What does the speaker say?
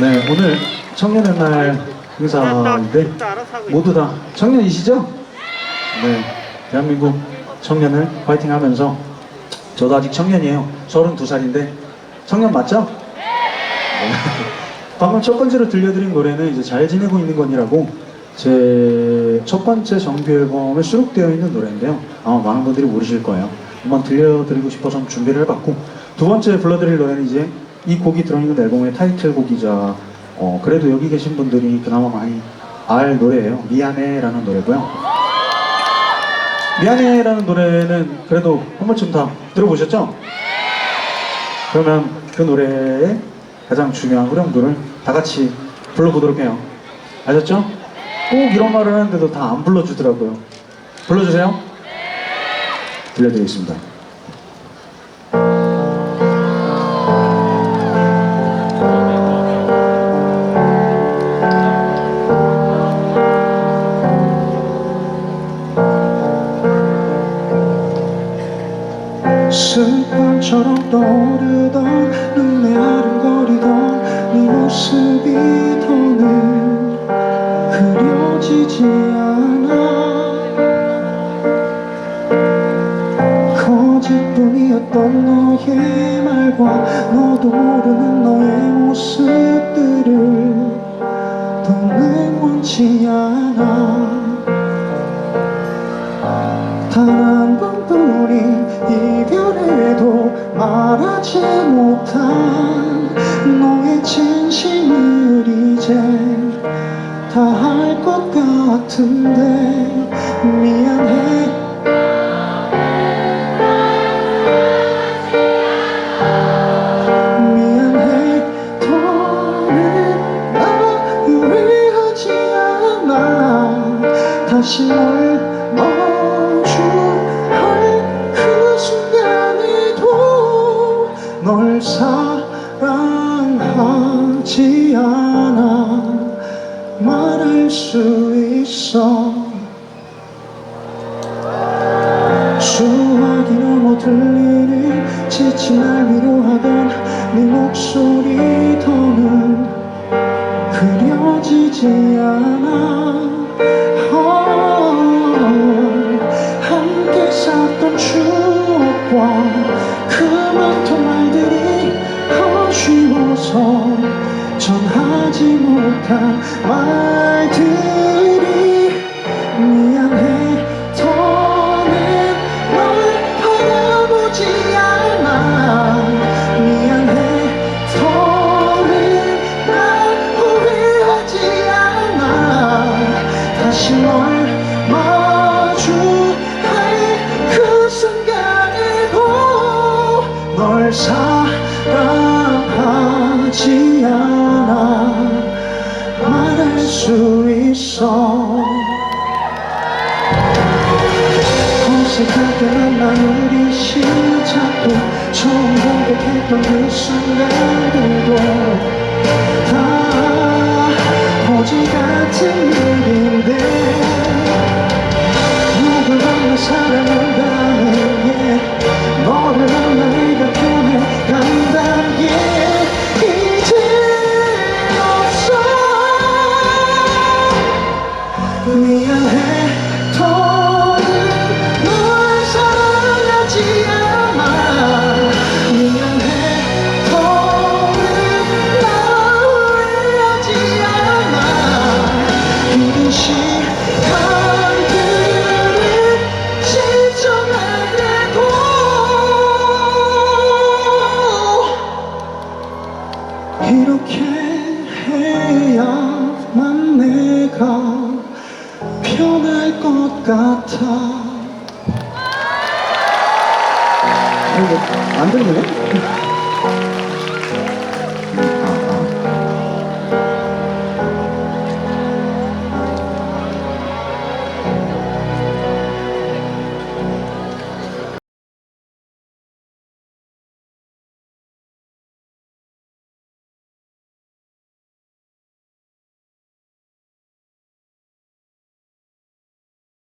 네, 오늘 청년의 날 행사인데 모두 다 청년이시죠? 네, 대한민국 청년을 파이팅 하면서 저도 아직 청년이에요. 32살인데 청년 맞죠? 네. 방금 첫 번째로 들려드린 노래는 이제 잘 지내고 있는 건이라고 제 첫 번째 정규 앨범에 수록되어 있는 노래인데요. 아마 많은 분들이 모르실 거예요. 한번 들려드리고 싶어서 준비를 해봤고 두 번째 불러드릴 노래는 이제 이 곡이 들어있는 앨범의 타이틀곡이자 어, 그래도 여기 계신 분들이 그나마 많이 알 노래예요. 미안해라는 노래고요. 미안해라는 노래는 그래도 한 번쯤 다 들어보셨죠? 그러면 그 노래의 가장 중요한 후렴구를 다 같이 불러보도록 해요. 아셨죠? 꼭 이런 말을 하는데도 다 안 불러주더라고요. 불러주세요. 들려드리겠습니다. 습관처럼 떠오르던 눈에 아른거리던 네 모습이 더는 그려지지 않아. 거짓뿐이었던 너의 말과 너도 모르는 너의 모습들을 더는 원치 않아 다할것 같은데. 미안해. 미안해. 더는 나 후회하지 않아. 다시 널 마주할 그 순간에도 널 사랑하지 않아 수 있어. 수화기 넘어 들리는 지친 날 위로하던 네 목소리 더는 그려지지 않아 하지 못한 말들이 미안해 더는 널 바라보지 않아. 미안해 더는 날 후회하지 않아. 다시 널 마주할 그 순간에도 널 사랑하지 않아 수 있어. 어색하게 만난 우리 시작도 처음 고백했던 그 순간 이렇게 해야만 내가 편할 것 같아 안 들리네?